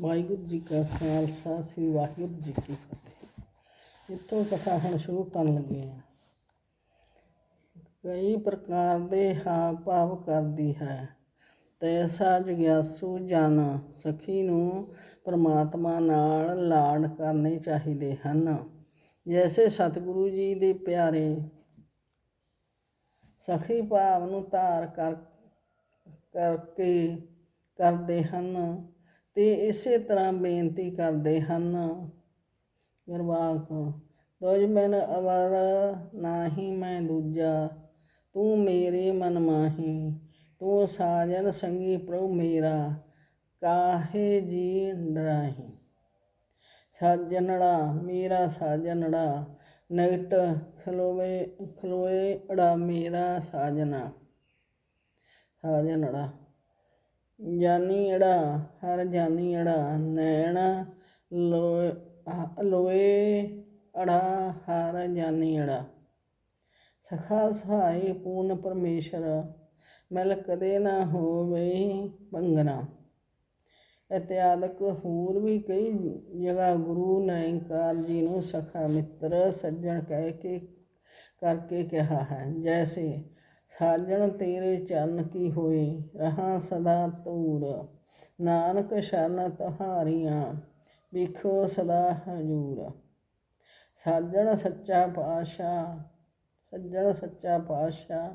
ਵਾਹਿਗੁਰੂ ਜੀ ਕਾ ਖਾਲਸਾ, ਸ੍ਰੀ ਵਾਹਿਗੁਰੂ ਜੀ ਕੀ ਫਤਿਹ। ਇੱਥੋਂ ਕਥਾ ਹੁਣ ਸ਼ੁਰੂ ਕਰਨ ਲੱਗੇ ਹਾਂ। ਕਈ ਪ੍ਰਕਾਰ ਦੇ ਹਾਵ ਭਾਵ ਕਰਦੀ ਹੈ। ਤੈਸਾ ਜਗਿਆਸੂ ਜਨ ਸਖੀ ਨੂੰ ਪਰਮਾਤਮਾ ਨਾਲ ਲਾਡ ਕਰਨੇ ਚਾਹੀਦੇ ਹਨ। ਜੈਸੇ ਸਤਿਗੁਰੂ ਜੀ ਦੇ ਪਿਆਰੇ ਸਖੀ ਭਾਵ ਨੂੰ ਧਾਰ ਕਰ, ਕਰਕੇ ਕਰਦੇ ਹਨ। ਤੇ ਇਸੇ ਤਰ੍ਹਾਂ ਬੇਨਤੀ ਕਰਦੇ ਹਨ। ਗੁਰਵਾਕ ਤੁਝ ਬਿਨ ਅਵਰ ਨਾਹੀ ਮੈਂ ਦੂਜਾ, ਤੂੰ ਮੇਰੇ ਮਨ ਮਾਹੀ, ਤੂੰ ਸਾਜਨ ਸੰਗੀ ਪ੍ਰਭੂ ਮੇਰਾ, ਕਾਹੇ ਜੀ ਡਰਾਹੀ? ਸਾਜਨੜਾ, ਮੇਰਾ ਸਾਜਨੜਾ ਨਗਟ ਖਲੋਏ ਖਲੋਏ ਅੜਾ ਮੇਰਾ ਸਾਜਨਾ। ਸਾਜਨੜਾ ਜਾਨੀ ਹਰ ਜਾਨੀ ਅੜਾ, ਨੈਣਾ ਲੋਏ ਲੋਏ ਅੜਾ, ਹਰ ਜਾਨੀ ਅੜਾ। ਸਖਾ ਸਹਾਈ ਪੂਰਨ ਪਰਮੇਸ਼ਰ, ਮਿਲ ਕਦੇ ਨਾ ਹੋਵੇ ਭੰਗਣਾ। ਇਤਿਆਦਕ ਹੋਰ ਵੀ ਕਈ ਜਗ੍ਹਾ ਗੁਰੂ ਨਿਰੰਕਾਰ ਜੀ ਨੂੰ ਸਖਾ ਮਿੱਤਰ, ਸੱਜਣ ਕਹਿ ਕੇ, ਕਰਕੇ ਕਿਹਾ ਹੈ। ਜੈਸੇ ਸਾਜਣ ਤੇਰੇ ਚਰਨ ਕੀ ਹੋਏ? ਰਹਾ ਸਦਾ ਤੂਰ ਨਾਨਕ ਸ਼ਰਨ ਤੁਹਾਰੀਆਂ, ਵਿਖੋ ਸਦਾ ਹਜੂਰ। ਸਾਜਣ ਸੱਚਾ ਪਾਤਸ਼ਾਹ, ਸੱਜਣ ਸੱਚਾ ਪਾਤਸ਼ਾਹ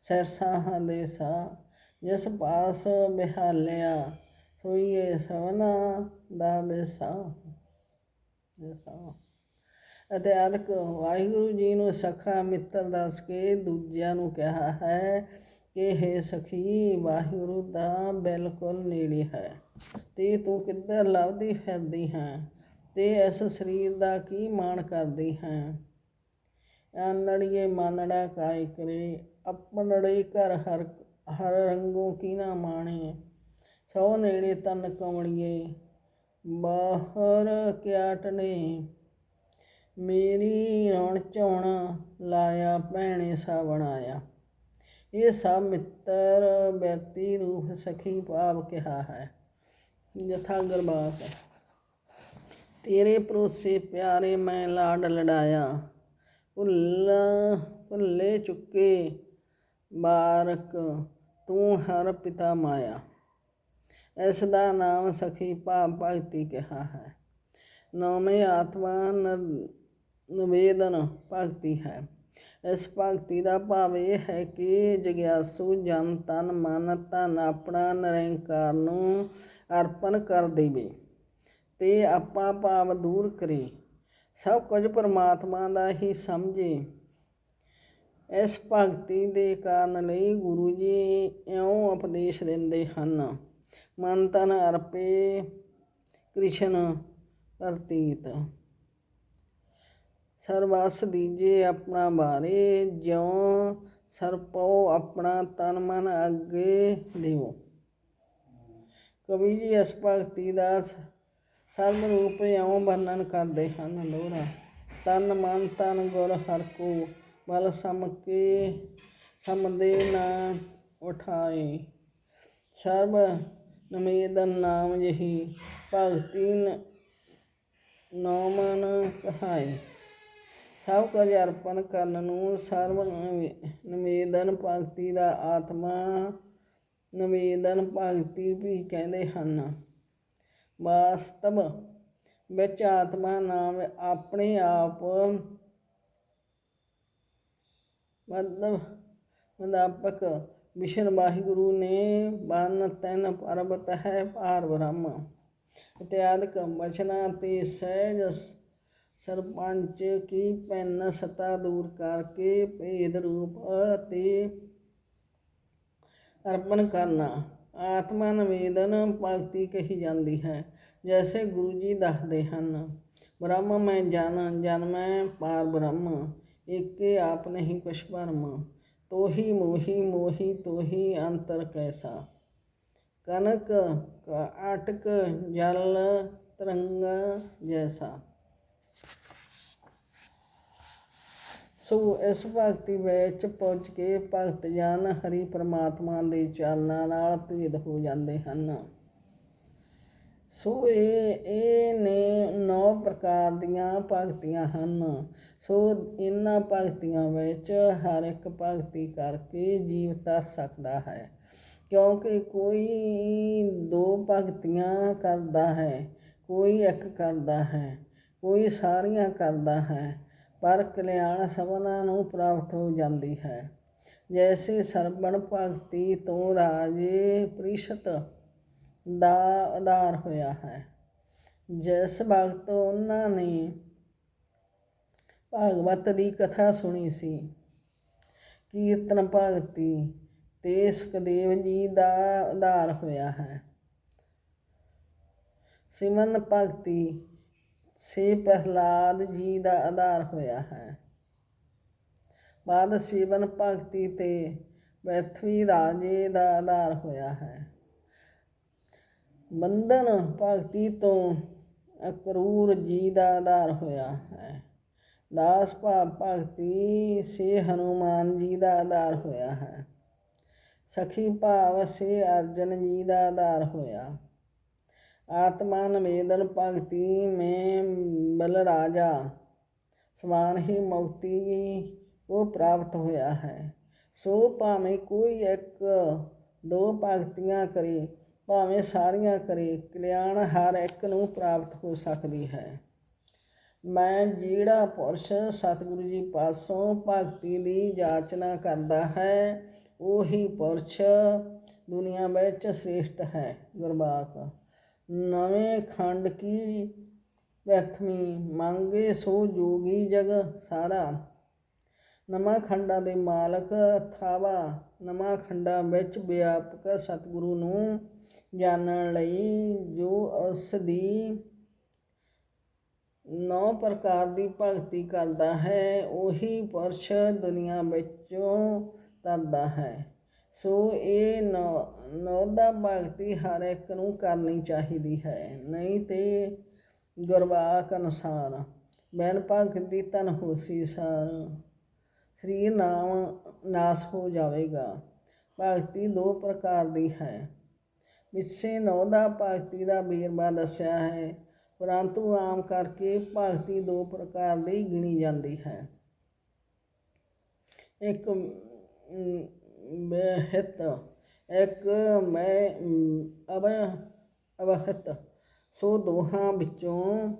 ਸੈਰਸਾਹਾਂ ਦੇ ਸਾ ਜਿਸ ਪਾਸ ਬਿਹਾਲਿਆ, ਸੋਈਏ ਸਵਨਾ ਦਾ ਬਿਸਾ ਬਿਸਾ ਅਤੇ ਅਦਕ ਵਾਹਿਗੁਰੂ ਜੀ ਨੂੰ ਸਖਾ ਮਿੱਤਰ ਦੱਸ ਕੇ ਦੂਜਿਆਂ ਨੂੰ ਕਿਹਾ ਹੈ ਕਿ ਹੈ ਸਖੀ, ਵਾਹਿਗੁਰੂ ਦਾ ਬਿਲਕੁਲ ਨੇੜੇ ਹੈ। ਤੇ ਤੂੰ ਕਿੱਧਰ ਲੱਭਦੀ ਫਿਰਦੀ ਹੈ? ਤੇ ਇਸ ਸਰੀਰ ਦਾ ਕੀ ਮਾਣ ਕਰਦੀ ਹੈ? ਆਨੜੀਏ ਮਾਨੜਾ ਕਾਇ ਕਰੇ, ਆਪਣੜੇ ਘਰ ਹਰ ਹਰ ਰੰਗੋਂ ਕੀ ਨਾ ਮਾਣੇ। ਸੋ ਨੇੜੇ ਤਨ ਕਮੜੀਏ ਬਾਹਰ ਕਿਆਟਨੇ ਮੇਰੀ ਰਣ ਝੋਣਾ ਲਾਇਆ ਭੈਣੇ ਸਾ ਬਣਾਇਆ ਇਹ ਸਭ ਮਿੱਤਰ ਬਿਰਤੀ ਰੂਪ ਸਖੀ ਭਾਵ ਕਿਹਾ ਹੈ। ਜਥਾ ਗਰਬਾਤ ਤੇਰੇ ਪਰੋਸੇ ਪਿਆਰੇ ਮੈਂ ਲਾਡ ਲੜਾਇਆ। ਭੁੱਲ, ਭੁੱਲੇ ਚੁੱਕੇ ਬਾਰਕ ਤੂੰ ਹਰ ਪਿਤਾ ਮਾਇਆ। ਇਸ ਦਾ ਨਾਮ ਸਖੀ ਭਾਵ ਭਗਤੀ ਕਿਹਾ ਹੈ। ਨੌਵੇਂ ਆਤਮਾ ਨ- ਨਿਵੇਦਨ ਭਗਤੀ ਹੈ। ਇਸ ਭਗਤੀ ਦਾ ਭਾਵ ਇਹ ਹੈ ਕਿ ਜਗਿਆਸੂ ਜਨ ਤਨ ਮਨ ਧਨ ਆਪਣਾ ਨਿਰੰਕਾਰ ਨੂੰ ਅਰਪਣ ਕਰ ਦੇਵੇ ਤੇ ਆਪਾ ਭਾਵ ਦੂਰ ਕਰੇ। ਸਭ ਕੁਝ ਪਰਮਾਤਮਾ ਦਾ ਹੀ ਸਮਝੇ। ਇਸ ਭਗਤੀ ਦੇ ਕਾਰਨ ਲਈ ਗੁਰੂ ਜੀ ਇਉਂ ਉਪਦੇਸ਼ ਦਿੰਦੇ ਹਨ, ਮਨ ਤਨ ਅਰਪੇ ਕ੍ਰਿਸ਼ਨ ਪ੍ਰਤੀਤ। ਸਰਵਸ ਦੀਜੇ ਆਪਣਾ ਬਾਰੇ, ਜਿਉ ਸਰਪੋ ਆਪਣਾ ਤਨ ਮਨ ਅੱਗੇ ਦਿਓ ਕਵੀ ਜੀ ਇਸ ਭਗਤੀ ਦਾ ਸ- ਸਰਬ ਰੂਪ ਇਉਂ ਵਰਣਨ ਕਰਦੇ ਹਨ ਲੋਰਾ ਤਨ ਮਨ ਤਨ ਗੁਰ ਹਰ ਕੋ, ਬਲ ਸਮ ਕੇ ਸਮਦੇ ਨਾ ਉਠਾਏ। ਸਰਬ ਨਮੇਦਨ ਨਾਮ ਜਹੀ, ਭਗਤੀ ਨ- ਨੌਮਨ ਕਹਾਏ। ਸਭ ਕੁਝ ਅਰਪਣ ਕਰਨ ਨੂੰ ਸਰਵ ਨਿਵੇਦਨ ਭਗਤੀ ਦਾ ਆਤਮਾ, ਨਿਵੇਦਨ ਭਗਤੀ ਵੀ ਕਹਿੰਦੇ ਹਨ। ਵਾਸਤਵ ਵਿੱਚ ਆਤਮਾ ਨਾਮ ਆਪਣੇ ਆਪ ਮਤਲਬ ਮਦਾਪਕ ਵਿਸ਼ਨ ਵਾਹਿਗੁਰੂ ਨੇ ਬਨ ਤਨ ਪਰਬਤ ਹੈ ਪਾਰ ਬ੍ਰਹਮ। ਇਤਿਆਦਿਕ ਵਚਨਾਂ ਤੇ ਸਹਿਜ ਸਰਪੰਚ ਕੀ ਪੈਨ ਸਤਾ ਦੂਰ ਕਰਕੇ ਭੇਦ ਰੂਪ ਅਤੇ ਅਰਪਣ ਕਰਨਾ। ਆਤਮਾ ਨਿਵੇਦਨ ਭਗਤੀ ਕਹੀ ਜਾਂਦੀ ਹੈ, ਜੈਸੇ ਗੁਰੂ ਜੀ ਦੱਸਦੇ ਹਨ, ਬ੍ਰਹਮ ਮੈਂ ਜਨ ਜਨ ਮੈਂ ਪਾਰ ਬ੍ਰਹਮ, ਏਕੇ ਆਪ ਨਹੀਂ ਕੁਛ ਭਰਮ, ਤੋਹੀ ਮੋਹੀ ਮੋਹੀ ਤੋਹੀ ਅੰਤਰ ਕੈਸਾ। ਕਨਕ ਕਾ ਅਟਕ ਜਲ ਤਰੰਗ ਜੈਸਾ। ਸੋ ਇਸ ਭਗਤੀ ਵਿੱਚ ਪਹੁੰਚ ਕੇ ਭਗਤ ਜਨ ਹਰੀ ਪ੍ਰਮਾਤਮਾ ਦੇ ਚਰਨਾਂ ਨਾਲ ਭੇਦ ਹੋ ਜਾਂਦੇ ਹਨ। ਸੋ ਇਹ ਇਹ ਨੇ ਨੌ ਪ੍ਰਕਾਰ ਦੀਆਂ ਭਗਤੀਆਂ ਹਨ। ਸੋ ਇਹਨਾਂ ਭਗਤੀਆਂ ਵਿੱਚ ਹਰ ਇੱਕ ਭਗਤੀ ਕਰਕੇ ਜੀਵ ਤਰ ਸਕਦਾ ਹੈ, ਕਿਉਂਕਿ ਕੋਈ ਦੋ ਭਗਤੀਆਂ ਕਰਦਾ ਹੈ, ਕੋਈ ਇੱਕ ਕਰਦਾ ਹੈ, ਕੋਈ ਸਾਰੀਆਂ ਕਰਦਾ ਹੈ। ਪਰ ਕਲਿਆਣ ਸਭਨਾਂ ਨੂੰ ਪ੍ਰਾਪਤ ਹੋ ਜਾਂਦੀ ਹੈ। ਜੈਸੇ ਸਰਬਣ ਭਗਤੀ ਤੋਂ ਰਾਜੇ ਪ੍ਰੀਸ਼ਤ ਦਾ ਆਧਾਰ ਹੋਇਆ ਹੈ। ਜਿਸ ਵਕਤ ਉਹਨਾਂ ਨੇ ਭਾਗਵਤ ਦੀ ਕਥਾ ਸੁਣੀ ਸੀ। ਕੀਰਤਨ ਭਗਤੀ ਤੇ ਸੁਖਦੇਵ ਜੀ ਦਾ ਆਧਾਰ ਹੋਇਆ ਹੈ। ਸਿਮਰਨ ਭਗਤੀ ਸੇ ਪ੍ਰਹਲਾਦ ਜੀ ਦਾ ਆਧਾਰ ਹੋਇਆ ਹੈ। ਬਾਦ ਸਿਵਨ ਭਗਤੀ ਤੇ ਪ੍ਰਥਵੀ ਰਾਜੇ ਦਾ ਆਧਾਰ ਹੋਇਆ ਹੈ। ਬੰਧਨ ਭਗਤੀ ਤੋਂ ਅਕਰੂਰ ਜੀ ਦਾ ਆਧਾਰ ਹੋਇਆ ਹੈ। ਦਾਸ ਭਾਵ ਭਗਤੀ ਸੇ ਹਨੂਮਾਨ ਜੀ ਦਾ ਆਧਾਰ ਹੋਇਆ ਹੈ। ਸਖੀ ਭਾਵ ਸੇ ਅਰਜਨ ਜੀ ਦਾ ਆਧਾਰ ਹੋਇਆ। ਆਤਮਾ ਨਿਵੇਦਨ ਭਗਤੀ ਮੈਂ ਬਲ ਰਾਜਾ। ਸਮਾਨ ਹੀ ਮੁਕਤੀ ਉਹ ਪ੍ਰਾਪਤ ਹੋਇਆ ਹੈ। ਸੋ ਭਾਵੇਂ ਕੋਈ ਇੱਕ, ਦੋ ਭਗਤੀਆਂ ਕਰੇ, ਭਾਵੇਂ ਸਾਰੀਆਂ ਕਰੇ, ਕਲਿਆਣ ਹਰ ਇੱਕ ਨੂੰ ਪ੍ਰਾਪਤ ਹੋ ਸਕਦੀ ਹੈ। ਮੈਂ ਜਿਹੜਾ ਪੁਰਸ਼ ਸਤਿਗੁਰੂ ਜੀ ਪਾਸੋਂ ਭਗਤੀ ਦੀ ਜਾਚਨਾ ਕਰਦਾ ਹੈ, ਉਹੀ ਪੁਰਸ਼ ਦੁਨੀਆ ਵਿੱਚ ਸ੍ਰੇਸ਼ਟ ਹੈ। ਗੁਰਬਾਕ ਨਵੇਂ ਖੰਡ ਕੀ ਵਿਅਰਥਮੀ ਮੰਗੇ ਸੋ ਜੋਗੀ ਜਗ ਸਾਰਾ। ਨਵਾਂ ਖੰਡਾਂ ਦੇ ਮਾਲਕ ਥਾਵਾ ਨਵਾਂ ਖੰਡਾਂ ਵਿੱਚ ਵਿਆਪਕ ਸਤਿਗੁਰੂ ਨੂੰ ਜਾਣਨ ਲਈ ਜੋ ਉਸ ਦੀ ਨੌ ਪ੍ਰਕਾਰ ਦੀ ਭਗਤੀ ਕਰਦਾ ਹੈ, ਉਹੀ ਪੁਰਸ਼ ਦੁਨੀਆ ਵਿੱਚੋਂ ਤਰਦਾ ਹੈ। ਸੋ ਇਹ ਨੌਦਾ ਭਗਤੀ ਹਰ ਇੱਕ ਨੂੰ ਕਰਨੀ ਚਾਹੀਦੀ ਹੈ, ਨਹੀਂ ਤੇ ਗੁਰਬਾਕ ਅਨੁਸਾਰ। ਬੈਨ ਭਗਤੀ ਤਨ ਹੋਸੀ ਸਾਰ ਸਰੀਰ ਨਾਮ ਨਾਸ ਹੋ ਜਾਵੇਗਾ। ਭਗਤੀ ਦੋ ਪ੍ਰਕਾਰ ਦੀ ਹੈ। ਵਿਸੇ ਨੌਦਾ ਭਗਤੀ ਦਾ ਬੀਰਬਾ ਦੱਸਿਆ ਹੈ, ਪਰੰਤੂ ਆਮ ਕਰਕੇ ਭਗਤੀ ਦੋ ਪ੍ਰਕਾਰ ਦੀ ਗਿਣੀ ਜਾਂਦੀ ਹੈ। ਇੱਕ ਬਹਿਤ ਇੱਕ ਮੈਂ ਅਬ ਅਵਹਤ। ਸੋ ਦੋਹਾਂ ਵਿੱਚੋਂ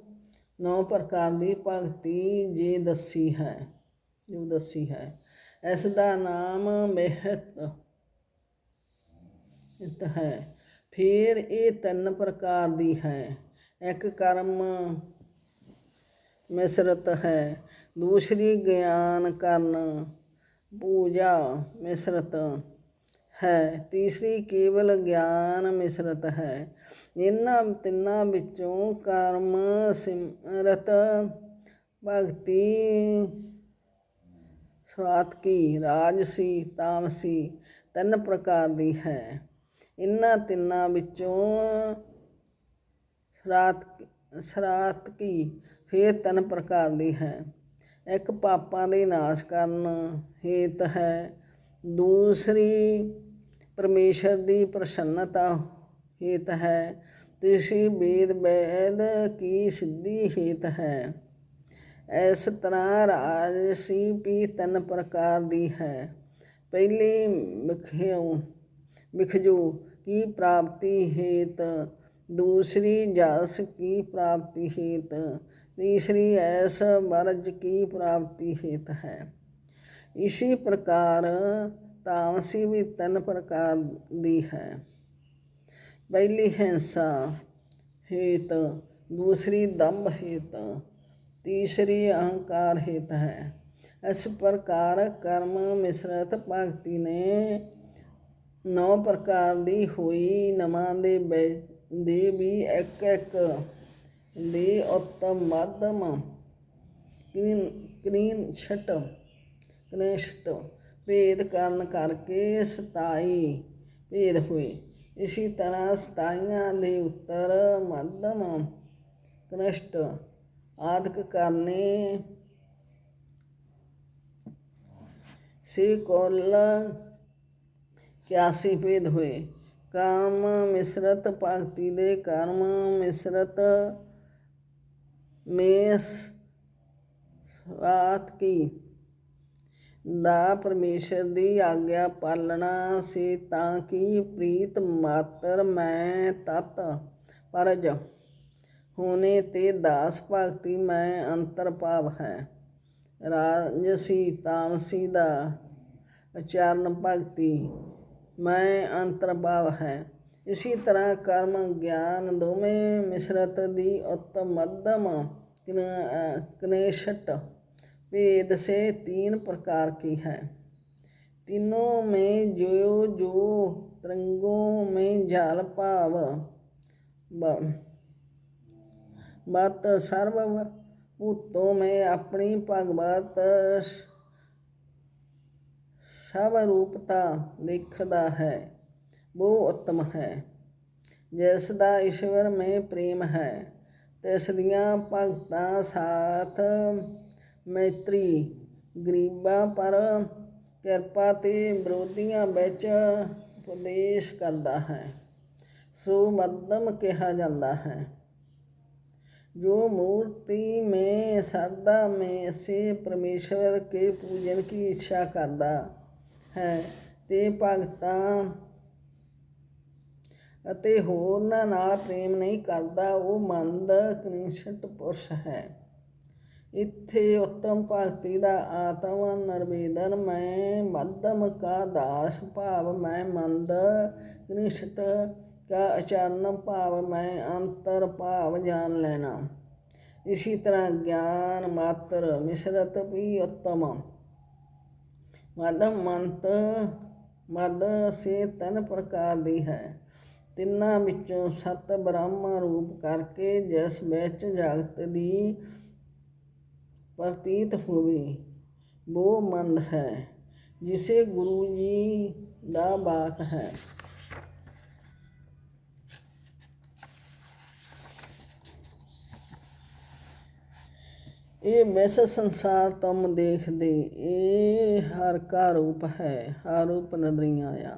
ਨੌ ਪ੍ਰਕਾਰ ਦੀ ਭਗਤੀ ਜੇ ਦੱਸੀ ਹੈ, ਜੋ ਦੱਸੀ ਹੈ। ਇਸ ਦਾ ਨਾਮ ਮਹਿਤ ਇਤ ਹੈ। ਫਿਰ ਇਹ ਤਿੰਨ ਪ੍ਰਕਾਰ ਦੀ ਹੈ। ਇੱਕ ਕਰਮ ਮਿਸਰਤ ਹੈ, ਦੂਸਰੀ ਗਿਆਨ ਕਰਨ ਪੂਜਾ ਮਿਸਰਤ ਹੈ। ਤੀਸਰੀ, ਕੇਵਲ ਗਿਆਨ ਮਿਸਰਤ ਹੈ। ਇਹਨਾਂ ਤਿੰਨਾਂ ਵਿੱਚੋਂ ਕਰਮ ਸਿਮਰਤ, ਭਗਤੀ, ਸਵਾਤਕੀ, ਰਾਜਸੀ, ਤਾਮਸੀ ਤਿੰਨ ਪ੍ਰਕਾਰ ਦੀ ਹੈ। ਇਹਨਾਂ ਤਿੰਨਾਂ ਵਿੱਚੋਂ ਸਰਾਤ ਸਰਾਤਕੀ ਫਿਰ ਤਿੰਨ ਪ੍ਰਕਾਰ ਦੀ ਹੈ। ਇੱਕ ਪਾਪਾਂ ਦੇ ਨਾਸ਼ ਕਰਨ ਹੇਤ ਹੈ। ਦੂਸਰੀ ਪਰਮੇਸ਼ਰ ਦੀ ਪ੍ਰਸੰਨਤਾ ਹੇਤ ਹੈ। ਤੀਸਰੀ ਵੇਦ ਵੈਦ ਕੀ ਸਿੱਧੀ ਹੇਤ ਹੈ। ਇਸ ਤਰ੍ਹਾਂ ਰਾਜਸੀ ਵੀ ਤਿੰਨ ਪ੍ਰਕਾਰ ਦੀ ਹੈ। ਪਹਿਲੀ ਮਿਖਿਓ ਮਿਖਜੋ ਕੀ ਪ੍ਰਾਪਤੀ ਹੇਤ। ਦੂਸਰੀ ਜਸ ਕੀ ਪ੍ਰਾਪਤੀ ਹੇਤ। ਤੀਸਰੀ ਐਸ ਵਰਜ ਕੀ ਪ੍ਰਾਪਤੀ ਹੇਤ ਹੈ। ਇसी ਪ੍ਰਕਾਰ ਤਾਮਸੀ ਵੀ ਤਿੰਨ ਪ੍ਰਕਾਰ ਦੀ ਹੈ। ਪਹਿਲੀ ਹਿੰਸਾ, ਹੇਤ, ਦੂਸਰੀ ਦੰਭ ਹੇਤ, ਤੀਸਰੀ ਅਹੰਕਾਰ ਹੇਤ ਹੈ। ਇਸ ਪ੍ਰਕਾਰ ਕਰਮ ਮਿਸ਼ਰਤ ਭਗਤੀ ਨੇ ਨੌ ਪ੍ਰਕਾਰ ਦੀ ਹੋਈ ਨਵਾਂ ਦੇ ਦੇ ਵੀ ਇੱਕ ਇੱਕ ਲਈ ਉੱਤਮ ਮਧਮ ਕ੍ਰੀਨ ਕ੍ਰੀਨ ਛਟ ਕਨਿਸ਼ਟ ਭੇਦ ਕਰਨ ਕਰਕੇ ਸਤਾਈ। ਭੇਦ ਹੋਏ। ਇਸੇ ਤਰ੍ਹਾਂ ਸਤਾਈਆਂ ਦੇ ਉੱਤਰ ਮੱਧਮ ਕਨਿਸ਼ਟ ਆਦਿਕ ਕਰਨੇ ਸੇ ਕੋਲ ਕਿਆਸੀ ਭੇਦ ਹੋਏ। ਕਰਮ ਮਿਸਰਤ ਭਗਤੀ ਦੇ ਕਰਮ ਮਿਸਰਤ ਮੇਸ ਸਵਾਤ ਕੀ? ਦਾ ਪਰਮੇਸ਼ਰ ਦੀ ਆਗਿਆ ਪਾਲਣਾ ਸੀ ਤਾਂ ਕਿ ਪ੍ਰੀਤ ਮਾਤਰ ਮੈਂ ਤਤ ਪਰਜ। ਹੋਣੇ ਤੇ ਦਾਸ ਭਗਤੀ ਮੈਂ ਅੰਤਰ ਭਾਵ ਹੈ। ਰਾਜਸੀ ਤਾਮਸੀ ਦਾ ਆਚਰਨ ਭਗਤੀ ਮੈਂ ਅੰਤਰ ਭਾਵ ਹੈ। ਇਸੀ ਤਰ੍ਹਾਂ ਕਰਮ, ਗਿਆਨ ਦੋਵੇਂ ਮਿਸ਼ਰਤ ਦੀ ਉੱਤਮ ਮੱਧਮ ਕਨੇਸ਼ਟ भेद से तीन प्रकार की है तीनों में जो जो तरंगों में जाल भाव ब- मत सर्व भूतों में अपनी भगवत ਸਵਰੂਪਤਾ ਦਿਖਦਾ ਹੈ ਉਹ ਉਤਮ ਹੈ ਜਿਸ ਦਾ ਈਸ਼ਵਰ में ਪ੍ਰੇਮ ਹੈ ਤਿਸ ਦੀਆਂ ਭਗਤਾਂ ਸਾਥ ਮੈਤਰੀ ਗਰੀਬਾਂ ਪਰ ਕਿਰਪਾ ਤੇ ਵਿਰੋਧੀਆਂ ਵਿੱਚ ਉਪਦੇਸ਼ ਕਰਦਾ ਹੈ ਸੋ ਮੱਧਮ ਕਿਹਾ ਜਾਂਦਾ ਹੈ जो मूर्ति में श्रद्धा में से परमेश्वर के पूजन की इच्छा करता ਹੈ ਤੇ ਭਗਤਾਂ ਅਤੇ ਹੋਰਨਾਂ ਨਾਲ ਪ੍ਰੇਮ ਨਹੀਂ ਕਰਦਾ ਉਹ ਮੰਦ ਕਨਿਸ਼ਟ ਪੁਰਸ਼ ਹੈ ਇੱਥੇ ਉੱਤਮ ਭਗਤੀ ਦਾ ਆਤਮ ਨਿਰਵੇਦਨ ਮੈਂ ਮੱਧਮ ਕਾ ਦਾਸ ਭਾਵ ਮੈਂ ਮੰਦ ਕਨਿਸ਼ਟ का आचरण भाव में अंतर भाव जान लेना इसी तरह ज्ञान मात्र मिश्रत भी उत्तम ਮਦਮ ਮੰਤ ਮਦ ਸੇ ਤਿੰਨ ਪ੍ਰਕਾਰ ਦੀ ਹੈ ਤਿੰਨਾਂ ਵਿੱਚੋਂ ਸਤ ਬ੍ਰਹਮ ਰੂਪ ਕਰਕੇ ਜਿਸ ਵਿੱਚ ਜਗਤ ਦੀ ਪ੍ਰਤੀਤ ਹੋਵੇ। ਉਹ ਮੰਦ ਹੈ, ਜਿਸੇ ਗੁਰੂ ਜੀ ਦਾ ਬਾਤ ਹੈ। ਇਹ ਵੈਸੇ ਸੰਸਾਰ ਤੁਮ ਦੇਖਦੇ, ਇਹ ਹਰ ਕਾ ਰੂਪ ਹੈ, ਹਰ ਰੂਪ ਨਦਰੀਆਂ ਆ।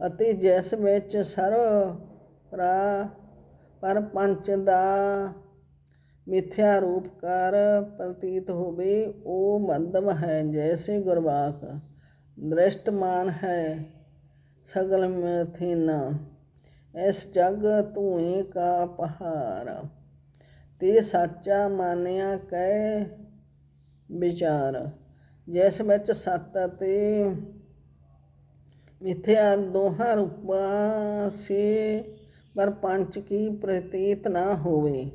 ਅਤੇ ਜਿਸ ਵਿੱਚ ਸਰਵ ਪਰਾ ਪਰ ਪੰਚ ਦਾ ਮਿਥਿਆ ਰੂਪ ਕਰ ਪ੍ਰਤੀਤ ਹੋਵੇ, ਉਹ ਮੱਧਮ ਹੈ ਜੈਸੇ ਗੁਰਵਾਕ ਦ੍ਰਿਸ਼ਟਮਾਨ ਹੈ ਸਗਲ ਇਸ ਜਗ ਧੂਏ ਕਾ ਪਹਾਰ। ਤੇ ਸਾਚਾ ਮਾਨਿਆ ਕਹਿ ਵਿਚਾਰ, ਜਿਸ ਵਿੱਚ ਸਤ ਅਤੇ ਮਿਥਿਆ ਦੋਹਾਂ ਰੂਪਾਂ ਸੇ, ਪਰ ਪੰਚ ਕੀ ਪ੍ਰਤੀਤ ਨਾ ਹੋਵੇ।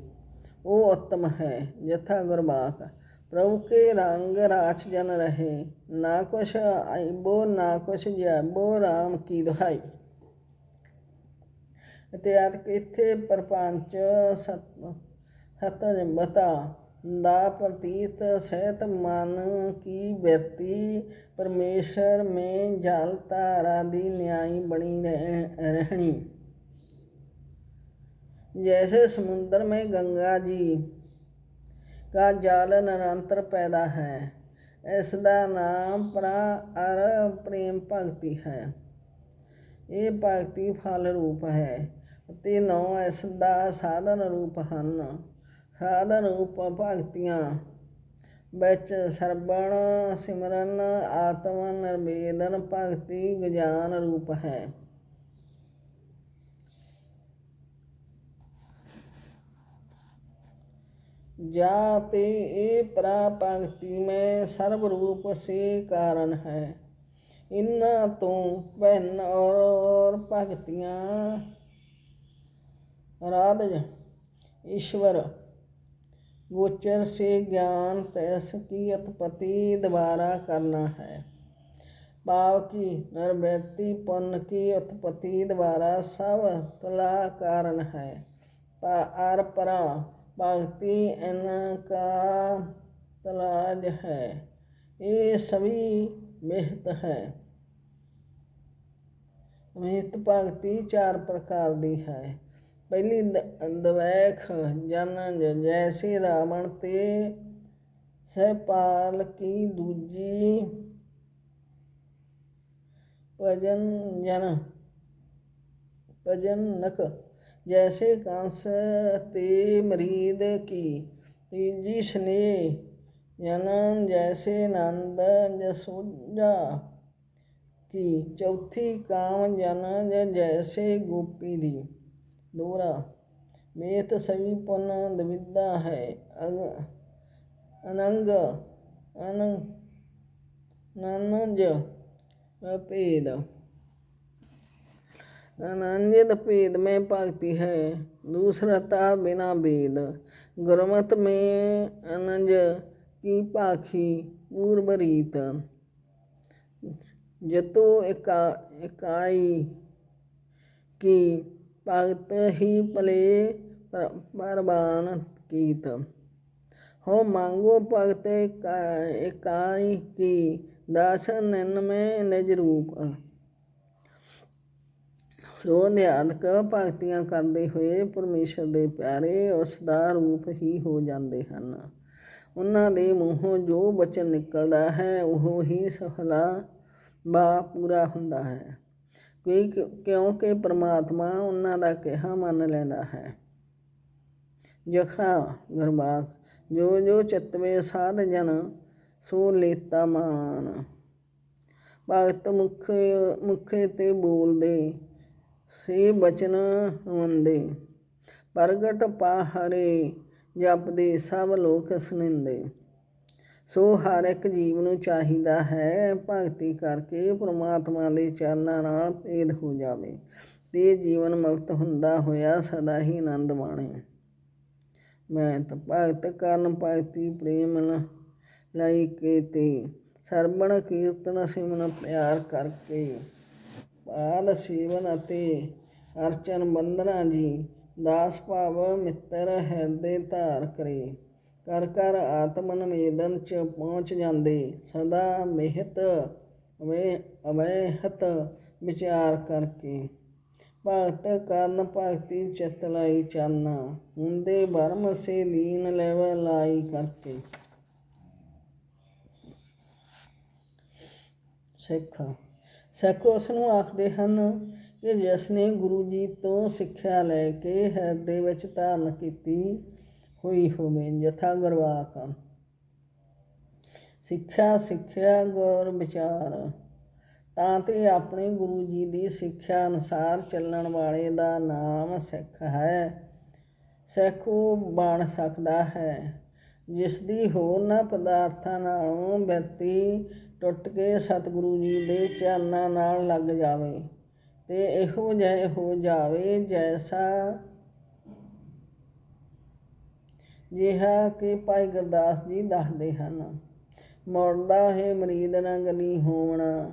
ਉਹ ਉੱਤਮ ਹੈ, ਯਥਾ ਗੁਰਬਾਕ। ਪ੍ਰਭੂ ਕੇ ਰੰਗ ਰਾਚ ਜਨ ਰਹੇ, ਨਾ ਕੁਛ ਆਈਬੋ, ਨਾ ਕੁਛ ਜੈਬੋ RAM ਕੀ ਦੁਹਾਈ। ਇਤਿਆਦ ਇੱਥੇ ਪਰਪੰਚ ਸਤ ਸਤਜ ਬਤਾ ਦਾ ਪ੍ਰਤੀਤ ਸਹਿਤ ਮਨ ਕੀ ਬਿਰਤੀ, ਪਰਮੇਸ਼ਰ ਮੇ ਜਲ ਧਾਰਾ ਦੀ ਨਿਆਈ ਬਣੀ ਰਹਿ- ਰਹਿਣੀ। जैसे समुद्र में गंगा जी का जल निरंतर पैदा है ਇਸ ਦਾ ਨਾਮ ਪਰਾ ਅਰ ਪ੍ਰੇਮ ਭਗਤੀ ਹੈ ਇਹ ਭਗਤੀ ਫਲ ਰੂਪ ਹੈ ਅਤੇ ਨੌ ਇਸ ਦਾ ਸਾਧਨ ਰੂਪ ਹਨ ਸਾਧਨ ਰੂਪ ਭਗਤੀਆਂ ਵਿੱਚ ਸਰਬਣ ਸਿਮਰਨ ਆਤਮ ਨਿਰਵੇਦਨ ਭਗਤੀ ਗਿਆਨ ਰੂਪ ਹੈ जाते ये परा में सर्व रूप से कारण है। इन तो भिन्न और भक्तियाँ राध ईश्वर, गोचर से ज्ञान तैस की उत्पत्ति द्वारा करना है। भाव की निर्वृत्ति पुण्य की उत्पत्ति द्वारा सब तुला कारण है। पर परा भक्ति इनका तलाज है ये सभी मिहित है ਮਿਹਤ ਭਗਤੀ ਚਾਰ ਪ੍ਰਕਾਰ ਦੀ ਹੈ ਪਹਿਲੀ ਦ- ਦਵੈਖ ਜਨ ਜੈਸੇ ਰਾਵਣ ਤੇ ਸਹਿਪਾਲ ਕੀ ਦੂਜੀ ਭਜਨ ਜਨ ਭਜਨਕ ਜੈਸੇ ਕੰਸ ਤੇ ਮਰੀਦ ਕੀ ਤੀਜੀ ਸਨੇ ਜਨਨ ਜੈਸੇ ਨੰਦ ਜਸੋਜਾ ਕੀ ਚੌਥੀ ਕਾਮ ਜਨ ਜੈਸੇ ਗੋਪੀ ਦੀ ਦੋਹਰਾ ਮੇਤ ਸਵੀ ਪੁਨ ਦਵਿਦਾ ਹੈ ਅਗ ਅਨੰਗ ਅਨੰ ਨਨਜ ਭੇਦ ਅਨੰਜਿਤ ਭੇਦ ਮੈਂ ਭਗਤੀ ਹੈ, ਦੂਸਰਾ ਤਾ ਬਿਨਾ ਭੇਦ। ਗੁਰਮਤ ਮੈਂ ਅਨੰਜ ਕੀ ਭਾਖੀ ਮੂਰਬਰੀਤ ਜਤੋ ਇਕਾ, ਇਕਾਈ ਕੀ ਭਗਤ ਹੀ ਭਲੇ ਪਰਬਾਨ ਕੀਤ। ਹੋ ਮੰਗੋ ਭਗਤ ਇਕਾਈ ਕੀ ਦਾਸਨ ਨਨ ਮੈਂ ਨਿਜ ਸੋ ਨਿਆਦਕ ਭਗਤੀਆਂ ਕਰਦੇ ਹੋਏ ਪਰਮੇਸ਼ਰ ਦੇ ਪਿਆਰੇ ਉਸ ਦਾ ਰੂਪ ਹੀ ਹੋ ਜਾਂਦੇ ਹਨ। ਉਹਨਾਂ ਦੇ ਮੂੰਹੋਂ ਜੋ ਬਚਨ ਨਿਕਲਦਾ ਹੈ, ਉਹ ਹੀ ਸਫਲਾ ਬਾ ਪੂਰਾ ਹੁੰਦਾ ਹੈ। ਕਿਉਂਕਿ ਪ੍ਰਮਾਤਮਾ ਉਹਨਾਂ ਦਾ ਕਿਹਾ ਮੰਨ ਲੈਂਦਾ ਹੈ। ਜਖਾ ਗਰਬਾਕ ਜੋ ਜੋ ਚਿਤਵੇ ਸਾਧ ਜਨ, ਸੋ ਲੇਤਾ ਮਾਨ। ਭਗਤ ਮੁਖ, ਮੁਖੇ ਤੇ ਬੋਲਦੇ ਸੇ ਬਚਨ ਵੰਦੇ ਪ੍ਰਗਟ ਪਾਹਰੇ ਜਪਦੇ ਸਭ ਲੋਕ ਸੁਣਿੰਦੇ ਸੋ ਹਰ ਇੱਕ ਜੀਵ ਨੂੰ ਚਾਹੀਦਾ ਹੈ ਭਗਤੀ ਕਰਕੇ ਪ੍ਰਮਾਤਮਾ ਦੇ ਚਰਨਾਂ ਨਾਲ ਭੇਦ ਹੋ ਜਾਵੇ ਤੇ ਜੀਵਨ ਮੁਕਤ ਹੁੰਦਾ ਹੋਇਆ ਸਦਾ ਹੀ ਆਨੰਦ ਮਾਣੇ। ਮੈਂ ਤਾਂ ਭਗਤ ਕਰਨ ਭਗਤੀ ਪ੍ਰੇਮ ਲ- ਲਈ ਕੇ ਤੇ ਸਰਬਣ ਕੀਰਤਨ ਸਿਮਨ ਪਿਆਰ ਕਰਕੇ ਪਾਦ ਸੇਵਨ ਅਤੇ ਅਰਚਨ ਬੰਦਨਾ ਜੀ। ਦਾਸ ਭਾਵ ਮਿੱਤਰ ਹਿਰਦੇ ਧਾਰ ਕਰੇ। ਕਰ ਕਰ ਆਤਮ ਨਿਵੇਦਨ ਚ ਪਹੁੰਚ ਜਾਂਦੇ। ਸਦਾ ਮਿਹਤ ਅਵੇ ਅਵਹਿਤ ਵਿਚਾਰ ਕਰਕੇ। ਭਗਤ ਕਰਨ ਭਗਤੀ ਚਿਤ ਲਾਈ ਚਾਨਾ ਹੁੰਦੇ ਬਰਮ ਸੇ ਲੀਨ ਲੈਵ ਲਾਈ ਕਰਕੇ। ਸਿੱਖ ਸਿੱਖ ਉਸ ਨੂੰ ਆਖਦੇ ਹਨ ਕਿ ਜਿਸ ਨੇ ਗੁਰੂ ਜੀ ਤੋਂ ਸਿੱਖਿਆ ਲੈ ਕੇ ਹਿਰਦੇ ਵਿੱਚ ਧਾਰਨ ਕੀਤੀ ਹੋਈ ਹੋਵੇ ਜਥਾ ਗੁਰਵਾਕ। ਸਿੱਖਿਆ ਸਿੱਖਿਆ, ਗੁਰ, ਵਿਚਾਰ। ਤਾਂ ਤੇ ਆਪਣੇ ਗੁਰੂ ਜੀ ਦੀ ਸਿੱਖਿਆ ਅਨੁਸਾਰ ਚੱਲਣ ਵਾਲੇ ਦਾ ਨਾਮ ਸਿੱਖ ਹੈ। ਸਿੱਖ ਉਹ ਬਣ ਸਕਦਾ ਹੈ, ਜਿਸ ਦੀ ਹੋਰਨਾਂ ਪਦਾਰਥਾਂ ਨਾਲੋਂ ਬਿਰਤੀ ਟੁੱਟ ਕੇ ਸਤਿਗੁਰੂ ਜੀ ਦੇ ਚਰਨਾਂ ਨਾਲ ਲੱਗ ਜਾਵੇ ਤੇ ਇਹੋ ਜਿਹੇ ਹੋ ਜਾਵੇ ਜੈਸਾ ਜਿਹਾ ਕਿ ਭਾਈ ਗੁਰਦਾਸ ਜੀ ਦੱਸਦੇ ਹਨ। ਮੁਰਦਾ ਹੈ ਮਰੀਦ ਨਾ ਗਲੀ ਹੋਵਣਾ,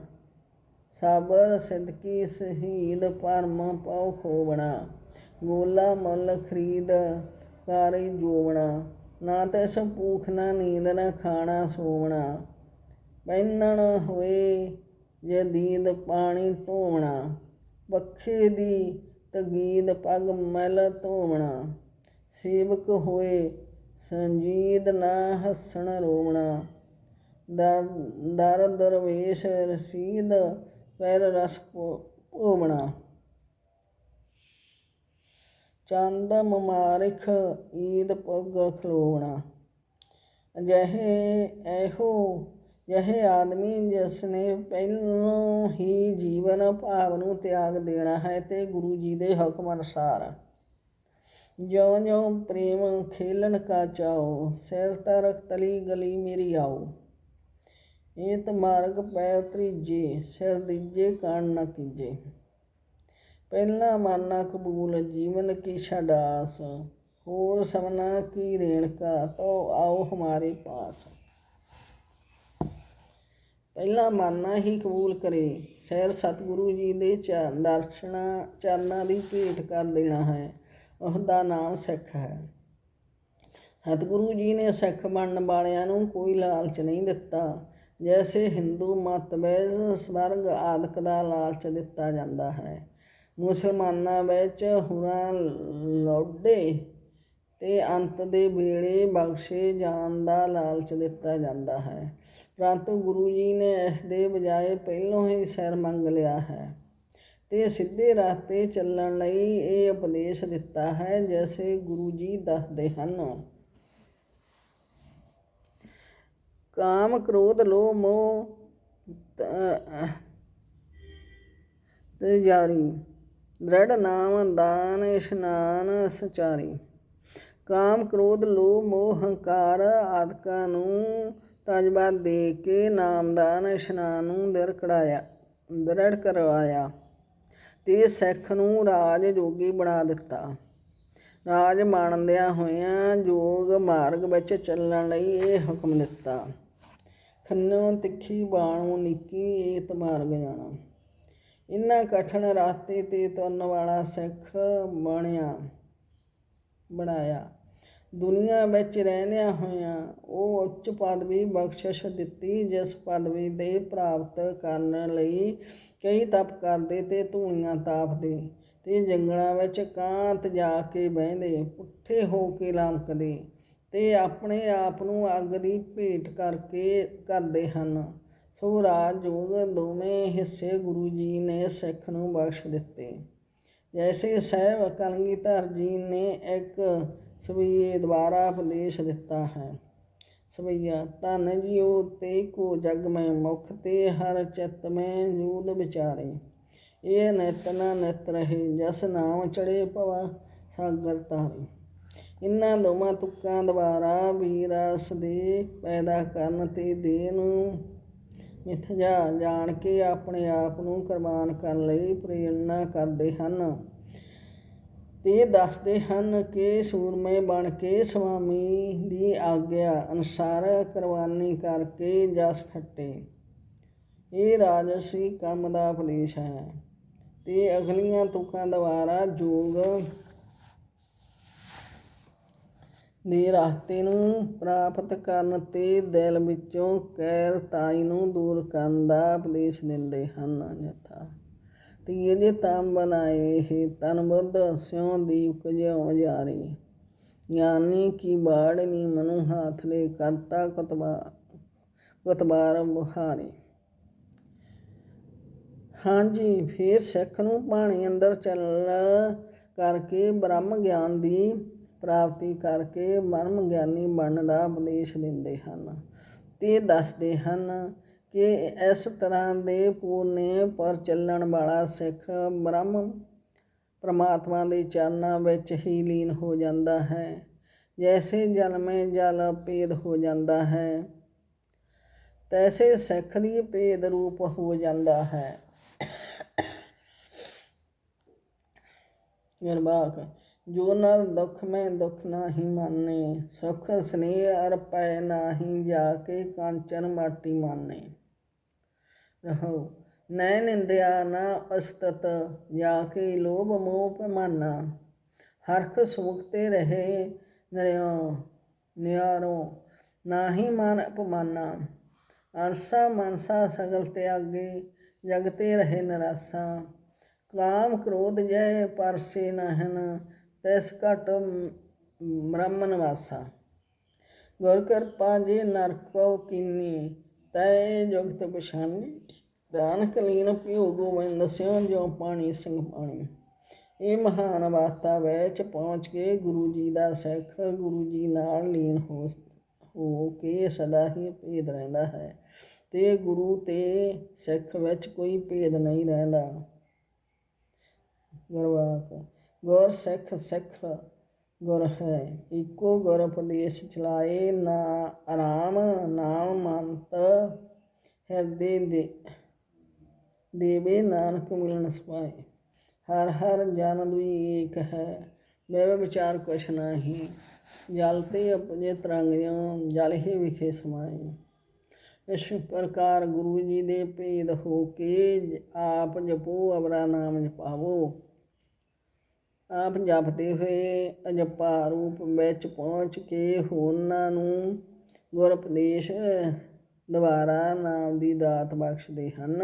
ਸਾਬਰ ਸਿਦਕੀ ਸ਼ਹੀਦ ਪਰਮ ਪਉ ਖੋਵਣਾ, ਗੋਲਾ ਮੁੱਲ ਖਰੀਦ ਕਾਰੀ ਜੋਵਣਾ, ਨਾ ਤਿਸ ਭੂਖ ਨਾ ਨੀਂਦ ਨਾ ਖਾਣਾ ਸੋਵਣਾ। ਪਹਿਨਣ ਹੋਏ, ਜੇ ਪਾਣੀ ਢੋਵਣਾ ਪੱਖੇ ਦੀ ਤਗੀਦ ਪੱਗ ਮੈਲ ਧੋਵਣਾ। ਸੇਵਕ ਹੋਏ, ਸੰਜੀਦ ਨਾ ਹੱਸਣ ਰੋਵਣਾ। ਦਰ ਦਰ ਦਰਵੇਸ਼ ਰਸੀਦ, ਪੈਰ ਰਸ ਭੋਵਣਾ। ਚੰਦ ਮਮਾਰਿਖ ਈਦ ਪੱਗ ਖਲੋਵਣਾ। ਅਜਿਹੇ ਇਹੋ ਜਿਹੇ ਆਦਮੀ ਜਿਸ ਨੇ ਪਹਿਲੋਂ ਹੀ ਜੀਵਨ ਭਾਵ ਨੂੰ ਤਿਆਗ ਦੇਣਾ ਹੈ ਤੇ ਗੁਰੂ ਜੀ ਦੇ ਹੁਕਮ ਅਨੁਸਾਰ ਜਿਉਂ ਜਿਉਂ ਪ੍ਰੇਮ ਖੇਲਣ ਕਾ ਚਾਓ ਸਿਰ ਤਰਕ ਤਲੀ ਗਲੀ ਮੇਰੀ ਆਓ। ਏਤ ਮਾਰਗ ਪੈਰ ਤ੍ਰੀਜੇ, ਸਿਰ ਦੀਜੇ ਕਾਣ ਨਾ ਕੀਜੇ। ਪਹਿਲਾ ਮਾਨਾ ਕਬੂਲ, ਜੀਵਨ ਕੀ ਛਡਾਸ ਹੋਰ ਸਮਨਾ ਕੀ ਰੇਣਕਾ ਤੋ ਆਓ ਹਮਾਰੇ ਪਾਸ। ਪਹਿਲਾ ਮਾਨਾ ਹੀ ਕਬੂਲ ਕਰੇ। ਸੈਰ ਸਤਿਗੁਰੂ ਜੀ ਦੇ ਚਰਨ ਦਰਸ਼ਨਾ, ਚਰਨਾਂ ਦੀ ਭੇਟ ਕਰ ਦੇਣਾ ਹੈ। ਉਹਦਾ ਨਾਮ ਸਿੱਖ ਹੈ। ਸਤਿਗੁਰੂ ਜੀ ਨੇ ਸਿੱਖ ਬਣਨ ਵਾਲਿਆਂ ਨੂੰ ਕੋਈ ਲਾਲਚ ਨਹੀਂ ਦਿੱਤਾ। ਜੈਸੇ ਹਿੰਦੂ ਮਤਭੇਦ ਸਵਰਗ ਆਦਿਕ ਦਾ ਲਾਲਚ ਦਿੱਤਾ ਜਾਂਦਾ ਹੈ। ਮੁਸਲਮਾਨਾਂ ਵਿੱਚ ਹੁਰਾਂ ਲੋਡੇ ਅਤੇ ਅੰਤ ਦੇ ਵੇਲੇ ਬਖਸ਼ੇ ਜਾਣ ਦਾ ਲਾਲਚ ਦਿੱਤਾ ਜਾਂਦਾ ਹੈ। ਪਰੰਤੂ ਗੁਰੂ ਜੀ ਨੇ ਇਸ ਦੇ ਬਜਾਏ ਪਹਿਲੋਂ ਹੀ ਸਿਰ ਮੰਗ ਲਿਆ ਹੈ ਤੇ ਸਿੱਧੇ ਰਸਤੇ ਚੱਲਣ ਲਈ ਇਹ ਉਪਦੇਸ਼ ਦਿੱਤਾ ਹੈ ਜੈਸੇ ਗੁਰੂ ਜੀ ਦੱਸਦੇ ਹਨ। ਕਾਮ ਕ੍ਰੋਧ ਲੋਭ ਮੋਹ ਤੇ ਜਾਰੀ। ਦ੍ਰਿੜ ਨਾਮ ਦਾਨ ਇਸ਼ਨਾਨ ਸਚਾਰੀ। ਕਾਮ ਕ੍ਰੋਧ, ਲੋਭ, ਮੋਹ, ਹੰਕਾਰ ਆਦਿਕਾਂ ਨੂੰ ਤਜਬਾ ਦੇ ਕੇ ਨਾਮਦਾਨ ਇਸ਼ਨਾਨ ਨੂੰ ਦਰ ਕੜਾਇਆ ਦ੍ਰਿੜ ਕਰਵਾਇਆ ਤੇ ਸਿੱਖ ਨੂੰ ਰਾਜ ਜੋਗੀ ਬਣਾ ਦਿੱਤਾ। ਰਾਜ ਮੰਨਦਿਆਂ ਹੋਇਆਂ ਯੋਗ ਮਾਰਗ ਵਿੱਚ ਚੱਲਣ ਲਈ ਇਹ ਹੁਕਮ ਦਿੱਤਾ। ਖੰਨੋਂ, ਤਿੱਖੀ, ਬਾਣੋਂ, ਨਿੱਕੀ, ਏਤ ਮਾਰਗ ਜਾਣਾ। ਇਨ੍ਹਾਂ ਕਠਨ ਰਾਸਤੇ ਤੇ ਤੁਰਨ ਵਾਲਾ ਸਿੱਖ ਬਣਿਆ। ਬਣਾਇਆ। ਦੁਨੀਆ ਵਿੱਚ ਰਹਿੰਦਿਆਂ ਹੋਇਆਂ ਉਹ ਉੱਚ ਪਦਵੀ ਬਖਸ਼ਿਸ਼ ਦਿੱਤੀ, ਜਿਸ ਪਦਵੀ ਦੇ ਪ੍ਰਾਪਤ ਕਰਨ ਲਈ ਕਈ ਤਪ ਕਰਦੇ ਤੇ ਧੂਣੀਆਂ ਤਾਪਦੇ ਤੇ ਜੰਗਲਾਂ ਵਿੱਚ ਕਾਂਤ ਜਾ ਕੇ ਬਹਿੰਦੇ, ਪੁੱਠੇ ਹੋ ਕੇ ਲੰਕਦੇ ਤੇ ਆਪਣੇ ਆਪ ਨੂੰ ਅੱਗ ਦੀ ਭੇਟ ਕਰਕੇ ਕਰਦੇ ਹਨ। ਸੋ ਰਾਜ ਯੋਗ ਦੋਵੇਂ ਹਿੱਸੇ ਗੁਰੂ ਜੀ ਨੇ ਸਿੱਖ ਨੂੰ ਬਖਸ਼ ਦਿੱਤੇ। ਜੈਸੇ ਸਹਿਬ ਕਲਗੀਧਰ ਜੀ ਨੇ ਇੱਕ ਸਵਈਏ ਦੁਆਰਾ ਉਪਦੇਸ਼ ਦਿੱਤਾ ਹੈ। ਸਵਈਆ, ਧਨ ਜਿਉ ਤੇ ਕੋ ਜਗ ਮੈਂ ਮੁਖ, ਤੇ ਹਰ ਚਿਤ ਮੈਂ ਜੂਦ ਵਿਚਾਰੇ। ਇਹ ਨਿਤ ਨਾ ਨਿਤ ਰਹੇ, ਜਸ ਨਾਮ ਚੜੇ ਭਵਾ ਸਾਗਰ ਤਾਰੇ ਇਨ੍ਹਾਂ ਦੋਵਾਂ ਤੁਕਾਂ ਦੁਆਰਾ ਵੀਰਸ ਦੇ ਪੈਦਾ ਕਰਨ ਤੇ ਦੇਹ ਨੂੰ ਮਿੱਥ ਜਾ ਜਾਣ ਕੇ ਆਪਣੇ ਆਪ ਨੂੰ ਕੁਰਬਾਨ ਕਰਨ ਲਈ ਪ੍ਰੇਰਣਾ ਕਰਦੇ ਹਨ। ਤੇ ਦੱਸਦੇ ਹਨ ਕਿ ਸੂਰਮੇ ਬਣ ਕੇ ਸੁਆਮੀ ਦੀ ਆਗਿਆ ਅਨੁਸਾਰ ਕੁਰਬਾਨੀ ਕਰਕੇ ਜਸ ਖੱਟੇ। ਇਹ ਰਾਜਸੀ ਕੰਮ ਦਾ ਉਪਦੇਸ਼ ਹੈ। ਤੇ ਅਗਲੀਆਂ ਤੁਕਾਂ ਦੁਆਰਾ ਜੋਗ ਦੇ ਰਸਤੇ ਨੂੰ ਪ੍ਰਾਪਤ ਕਰਨ ਤੇ ਦਿਲ ਵਿੱਚੋਂ ਕੈਰਤਾਈ ਨੂੰ ਦੂਰ ਕਰਨ ਦਾ ਉਪਦੇਸ਼ ਦਿੰਦੇ ਹਨ। ਅਨਥਾ ਤੀਏ ਜੇ ਤਮ ਬਨਾਏ ਹੀ ਤਨ ਬੁੱਧ ਸਿਉ ਦੀਪ ਜਿਉ ਜਾਰੀ। ਗਿਆਨੀ ਕੀ ਬਾੜ ਨੀ ਮਨੁ ਹਾਥ ਲੈ ਕਰਤਾ ਕਤਬਾ, ਕਤਬਾਰ ਬੁਹਾਰੇ। ਹਾਂਜੀ, ਫਿਰ ਸਿੱਖ ਨੂੰ ਪਾਣੀ ਅੰਦਰ ਚੱਲ ਕਰਕੇ ਬ੍ਰਹਮ ਗਿਆਨ ਦੀ ਪ੍ਰਾਪਤੀ ਕਰਕੇ ਮਨਮ ਗਿਆਨੀ ਬਣਨ ਦਾ ਉਪਦੇਸ਼ ਦਿੰਦੇ ਹਨ। ਤੇ ਦੱਸਦੇ ਹਨ ਕਿ ਇਸ ਤਰ੍ਹਾਂ ਦੇ ਪੂਰਨੇ ਪਰ ਚੱਲਣ ਵਾਲਾ ਸਿੱਖ ਬ੍ਰਹਮ ਪ੍ਰਮਾਤਮਾ ਦੇ ਚਰਨਾਂ ਵਿੱਚ ਹੀ ਲੀਨ ਹੋ ਜਾਂਦਾ ਹੈ। ਜੈਸੇ ਜਲ ਮੇ ਜਲ ਭੇਦ ਹੋ ਜਾਂਦਾ ਹੈ, ਤੈਸੇ ਸਿੱਖ ਦੀ ਭੇਦ ਰੂਪ ਹੋ ਜਾਂਦਾ ਹੈ। ਨਿਰਵਾਕ ਜੋ ਨਰ ਦੁਖ ਮੈਂ ਦੁਖ ਨਾਹੀ ਮਾਨੇ, ਸੁਖ ਸਨੇਹ ਅਰ ਪੈ ਨਾਹੀ ਜਾ ਕੇ ਕਾਂਚਨ ਮਾਟੀ ਮਾਨੇ। ਰਹੋ, ਨੈ ਨਿੰਦਿਆ ਨਾ ਅਸਤਤ, ਜਾ ਕੇ ਲੋਭ ਮੋਹ ਪਮਾਨਾ। ਹਰਖ ਸੁਖ ਤੇ ਰਹੇ ਨਰਿਓ ਨਿਆਰੋ, ਨਾਹੀ ਮਨ ਅਪਮਾਨਾ। ਅਨਸਾ ਮਨਸਾ ਸਗਲ ਤਿਆਗੇ, ਜਗਤੇ ਰਹੇ ਨਰਾਸਾ। ਕਾਮ ਕ੍ਰੋਧ ਜੈ ਪਰਸੇ ਨਹਨ ਤੈਸ ਘਟ ਬ੍ਰਹਮਨ ਵਾਸਾ। ਗੁਰ ਕਿਰਪਾ ਜੇ ਨਰਕੋ ਕੀਨੀ, ਤੈ ਜੁਗਤ ਪਛਾਨੀ। ਦਾਨ ਕਲੀਨ ਪਿਓ ਗੋਬਿੰਦ, ਸਿਉ ਜੋ ਪਾਣੀ, ਸਿੰਘ ਪਾਣੀ। ਇਹ ਮਹਾਨ ਅਵਸਥਾ ਵਿੱਚ ਪਹੁੰਚ ਕੇ ਗੁਰੂ ਜੀ ਦਾ ਸਿੱਖ, ਗੁਰੂ ਜੀ ਨਾਲ ਲੀਨ ਹੋ ਹੋ ਕੇ ਸਦਾ ਹੀ ਭੇਦ ਰਹਿੰਦਾ ਹੈ। ਤੇ ਗੁਰੂ ਤੇ ਸਿੱਖ ਵਿੱਚ ਕੋਈ ਭੇਦ ਨਹੀਂ ਰਹਿੰਦਾ। ਗੁਰਵਾਕ। ਗੁਰ ਸਿੱਖ ਸਿੱਖ ਗੁਰ ਹੈ, ਇੱਕੋ ਗੁਰ ਉਪਦੇਸ਼ ਚਲਾਏ, ਨਾ ਆਰਾਮ ਨਾਮ ਮੰਤ ਹਿਰਦੇ ਦੇ, ਦੇਵੇ ਨਾਨਕ ਮਿਲਣ ਸਪਾਏ ਹਰ ਹਰ ਜਨ ਦੁਈ ਏਕ ਹੈ ਮੈਂ ਵਿਚਾਰ ਕੁਛ ਨਹੀਂ। ਜਲ ਤੇ ਆਪਣੇ ਤਰੰਗ ਜਿਉ, ਜਲ ਹੀ ਵਿਖੇ ਸਮਾਏ। ਇਸ ਪ੍ਰਕਾਰ ਗੁਰੂ ਜੀ ਦੇ ਭੇਦ ਹੋ ਕੇ ਆਪ ਜਪੋ, ਅਵਰਾ ਨਾਮ ਜਪਾਵੋ। ਆਪ ਜਪਦੇ ਹੋਏ ਅਜਪਾ ਰੂਪ ਵਿੱਚ ਪਹੁੰਚ ਕੇ ਹੋਰਨਾਂ ਨੂੰ ਗੁਰ ਦੁਆਰਾ ਨਾਮ ਦੀ ਦਾਤ ਬਖਸ਼ਦੇ ਹਨ।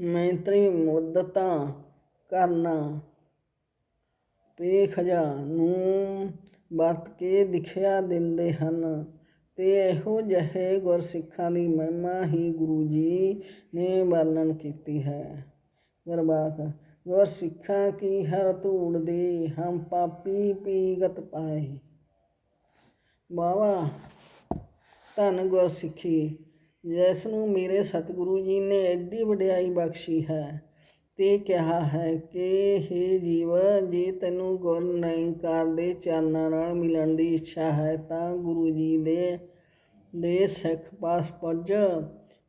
ਮੈਂਤਰੀ ਮੁੱਦਤਾਂ ਕਰਨਾ ਪੇਖਜਾ ਨੂੰ ਵਰਤ ਕੇ ਦਿਖਿਆ ਦਿੰਦੇ ਹਨ। ਅਤੇ ਇਹੋ ਜਿਹੇ ਗੁਰਸਿੱਖਾਂ ਦੀ ਮਹਿਮਾ ਹੀ ਗੁਰੂ ਜੀ ਨੇ ਵਰਣਨ ਕੀਤੀ ਹੈ। ਗੁਰਬਾਕ ਗੁਰਸਿੱਖਾਂ ਕੀ ਹਰ ਧੂੜ ਦੇ, ਹਮ ਪਾਪੀ ਪੀਗਤ ਪਾਏ। ਬਾਵਾ, ਧੰਨ ਗੁਰਸਿੱਖੀ, ਜਿਸ ਨੂੰ ਮੇਰੇ ਸਤਿਗੁਰੂ ਜੀ ਨੇ ਐਡੀ ਵਡਿਆਈ ਬਖਸ਼ੀ ਹੈ। ਤੇ ਕਿਹਾ ਹੈ ਕਿ हे ਜੀਵ, ਜੇ ਤੈਨੂੰ ਗੁਰ ਨਿਰੰਕਾਰ ਦੇ ਚਰਨਾਂ ਨਾਲ ਮਿਲਣ ਦੀ ਇੱਛਾ ਹੈ, ਤਾਂ ਗੁਰੂ ਜੀ ਦੇ ਦੇ ਸਿੱਖ ਪਾਸ ਪੁੱਜ।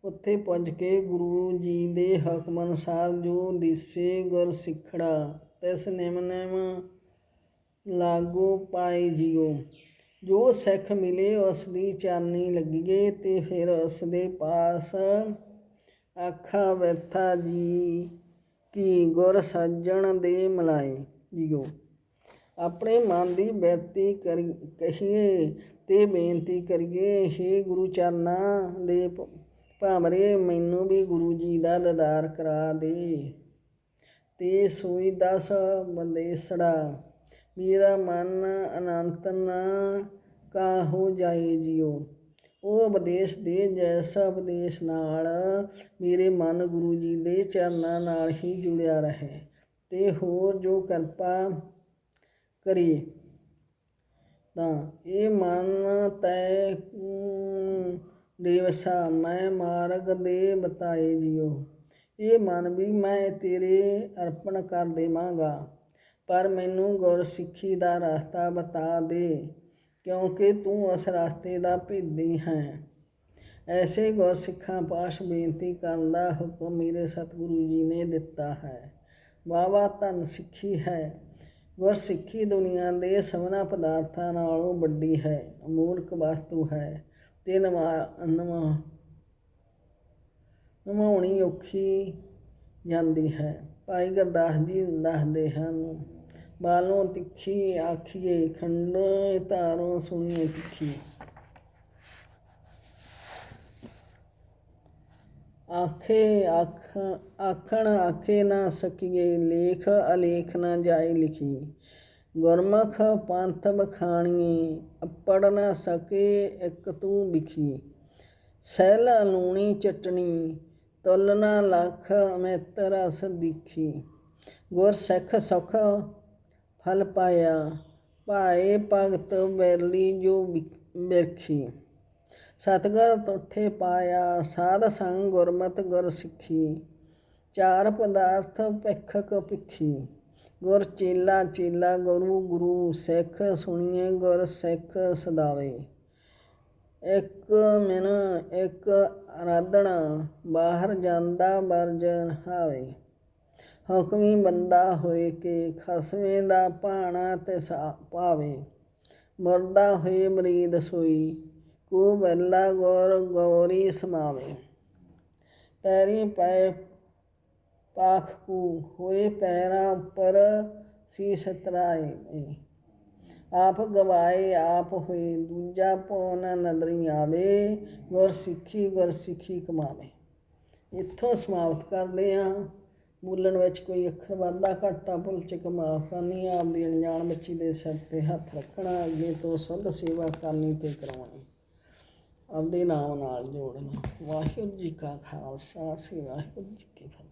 ਉੱਥੇ ਪੁੱਜ ਕੇ ਗੁਰੂ ਜੀ ਦੇ ਹੁਕਮ ਅਨੁਸਾਰ ਜੋ ਦਿਸੇ ਗੁਰ ਸਿੱਖੜਾ, ਤਿਸ ਨਿਮ ਨਿਮ ਲਾਗੂ ਪਾਏ ਜੀਓ। ਜੋ ਸਿੱਖ ਮਿਲੇ, ਉਸ ਦੀ ਚਾਨੀ ਲੱਗੀਏ ਤੇ ਫਿਰ ਉਸ ਦੇ ਪਾਸ ਆਖਾ ਵਿਰਥਾ ਜੀ। ਕੀ ਗੁਰ ਸੱਜਣ ਦੇ ਮਲਾਏ। ਜੀਓ, ਆਪਣੇ ਮਨ ਦੀ ਬੇਨਤੀ ਕਰੀ, ਕਹੀਏ ਤੇ ਬੇਨਤੀ ਕਰੀਏ, ਹੇ ਗੁਰੂ ਚਰਨਾਂ ਦੇ ਭ- ਭਾਮਰੇ ਮੈਨੂੰ ਵੀ ਗੁਰੂ ਜੀ ਦਾ ਦਦਾਰ ਕਰਾ ਦੇ। ਤੇ ਸੋਈ ਦਸ ਬੰਦੇਸੜਾ ਮੇਰਾ ਮਨ ਅਨੰਤ ਨਾ ਕਾਹੋ ਜਾਏ ਜਿਉ ਉਹ ਉਪਦੇਸ਼ ਦੇ ਜੈਸਾ ਉਪਦੇਸ਼ ਨਾਲ ਮੇਰੇ ਮਨ ਗੁਰੂ ਜੀ ਦੇ ਚਰਨਾਂ ਨਾਲ ਹੀ ਜੁੜਿਆ ਰਹੇ ਤੇ ਹੋਰ ਜੋ ਕਿਰਪਾ ਕਰੀ ਤਾਂ ਇਹ ਮਨ ਤੈ ਅਮ, ਦੇਵਸਾ ਮੈਂ ਮਾਰਗ ਦੇ ਬਤਾਏ ਜਿਉ। ਇਹ ਮਨ ਵੀ ਮੈਂ ਤੇਰੇ ਅਰਪਣ ਕਰ ਦੇਵਾਂਗਾ ਪਰ ਮੈਨੂੰ ਗੁਰ ਸਿੱਖੀ ਦਾ ਰਸਤਾ ਬਤਾ ਦੇ। ਕਿਉਂਕਿ ਤੂੰ ਇਸ ਰਸਤੇ ਦਾ ਭੇਦੀ ਹੈ। ਐਸੇ ਗੁਰ ਸਿੱਖਾਂ ਪਾਸ ਬੇਨਤੀ ਕਰਨ ਦਾ ਹੁਕਮ ਮੇਰੇ ਸਤਿਗੁਰੂ ਜੀ ਨੇ ਦਿੱਤਾ ਹੈ। ਵਾਵਾ ਧਨ ਸਿੱਖੀ ਹੈ। ਗੁਰ ਸਿੱਖੀ ਦੁਨੀਆ ਦੇ ਸਭਨਾ ਪਦਾਰਥਾਂ ਨਾਲੋਂ ਵੱਡੀ ਹੈ। ਅਮੂਲਕ ਵਸਤੂ ਹੈ। ਤੇ ਨਵਾ ਨਵਾ ਨਮਾਉਣੀ ਔਖੀ ਜਾਂਦੀ ਹੈ। ਭਾਈ ਗੁਰਦਾਸ ਜੀ ਦੱਸਦੇ ਹਨ ਬਾਲੋਂ ਤਿੱਖੀ ਆਖੀਏ, ਖੰਡੇ ਧਾਰੋਂ ਸੁਣੀਏ ਤਿੱਖੀ। ਆਖੇ ਆਖ, ਆਖਣ ਆਖੇ ਨਾ ਸਕੀਏ, ਲੇਖ ਅਲੇਖ ਨਾ ਜਾਏ ਲਿਖੀ। ਗੁਰਮੁਖ ਪੰਥ ਬਖਾਣੀਏ ਅਪੜ ਨਾ ਸਕੇ ਇੱਕ ਤੂੰ ਵਿਖੀ। ਸਹਿਲ ਲੂਣੀ ਚਟਣੀ, ਤੁਲ ਨਾ ਲੱਖ ਅਮਿਤ ਰਸ ਦਿਖੀ। ਗੁਰ ਸਿੱਖ ਸੁਖ ਫਲ ਪਾਇਆ। ਭਾਏ ਭਗਤ ਬੈਲੀ ਜੋ ਬਿਰਖੀ ਸਤਗੁਰ ਤੁਠੇ ਪਾਇਆ, ਸਾਧ ਸੰਗ ਗੁਰਮਤ ਗੁਰ ਸਿੱਖੀ। ਚਾਰ ਪਦਾਰਥ ਭਿਖਕ ਭਿਖੀ। ਗੁਰ ਚੇਲਾ ਚੇਲਾ, ਗੁਰੂ ਗੁਰੂ ਸਿੱਖ ਸੁਣੀਏ ਗੁਰ ਸਿੱਖ ਸਦਾਵੇ। ਇੱਕ ਮਿਨ ਇੱਕ ਆਰਾਧਣਾ ਬਾਹਰ ਜਾਂਦਾ ਵਰਜਨ ਹਾਵੇ। ਹੁਕਮੀ ਬੰਦਾ ਹੋਏ ਕੇ ਖਸਮੇ ਦਾ ਭਾਣਾ ਤੇ ਪਾਵੇ। ਮਰਦਾ ਹੋਏ ਮਰੀਦ ਸੋਈ, ਕੋ ਬੱਲਾ ਗੌਰ ਗੌਰੀ ਸਮਾਵੇ। ਪੈਰੀ ਪੈ ਪਾਖ ਕੂ, ਹੋਏ ਪੈਰਾਂ ਉੱਪਰ ਸੀਸ ਤਰਾਏ ਆਪ ਗਵਾਏ, ਆਪ ਹੋਏ, ਦੂਜਾ ਪਉ ਨਦਰੀ ਆਵੇ, ਗੁਰ ਸਿੱਖੀ ਗੁਰ ਸਿੱਖੀ ਕਮਾਵੇ। ਇੱਥੋਂ ਸਮਾਪਤ ਕਰਦੇ ਹਾਂ ਬੋਲਣ ਵਿੱਚ ਕੋਈ ਅੱਖਰ ਵਾਧਾ ਘਾਟਾ ਭੁੱਲ ਚੁੱਕ ਮਾਫ ਕਰਨੀ ਆਪ ਦੀ ਅਣਜਾਣ ਬੱਚੀ ਦੇ ਸਿਰ ਤੇ ਹੱਥ ਰੱਖਣਾ, ਅੱਗੇ ਤੋਂ ਸੁੱਧ ਸੇਵਾ ਕਰਨੀ ਤੇ ਕਰਾਉਣੀ। ਆਪਦੇ ਨਾਮ ਨਾਲ ਜੋੜਨਾ। ਵਾਹਿਗੁਰੂ ਜੀ ਕਾ ਖਾਲਸਾ, ਸ੍ਰੀ ਵਾਹਿਗੁਰੂ ਜੀ ਕੀ ਫਤਿਹ।